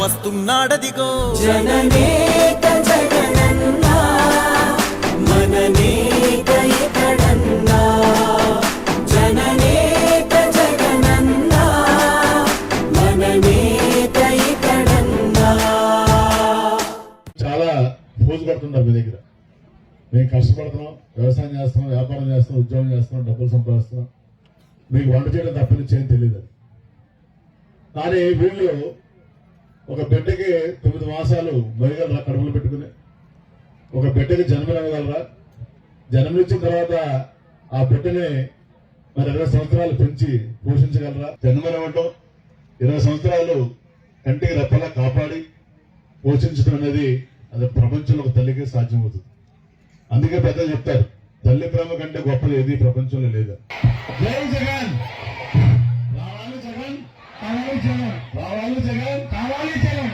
వస్తున్నాడదిగో. జననేత జగనన్నా మననేత ఇతడన్నా జననేత జగనన్నా మననేత ఇతడన్నా చాలా ఫోజు పడుతున్నారు మీ దగ్గర. మేము కష్టపడుతున్నాం వ్యవసాయం చేస్తున్నాం వ్యాపారం చేస్తున్నాం ఉద్యోగం చేస్తున్నాం డబ్బులు సంపాదిస్తున్నాం. మీకు వంట చేయడం తప్ప నుంచి ఏం తెలియదు. కానీ వీళ్ళు ఒక బిడ్డకి తొమ్మిది మాసాలు మొయ్యగలరా కడుపులు పెట్టుకుని ఒక బిడ్డకి జన్మనివ్వగలరా జన్మనిచ్చిన తర్వాత ఆ బిడ్డని మరి ఇరవై సంవత్సరాలు పెంచి పోషించగలరా? జన్మనివ్వటం ఇరవై సంవత్సరాలు కంటికి రెప్పలా కాపాడి పోషించడం అనేది అది ప్రపంచంలో ఒక తల్లికి సాధ్యమవుతుంది. అందుకే పెద్దలు చెప్తారు తల్లి ప్రేమ కంటే గొప్పది ఏది ప్రపంచంలో లేదు. కావాలి జగన్ కావాలి జగన్ కావాలి జగన్.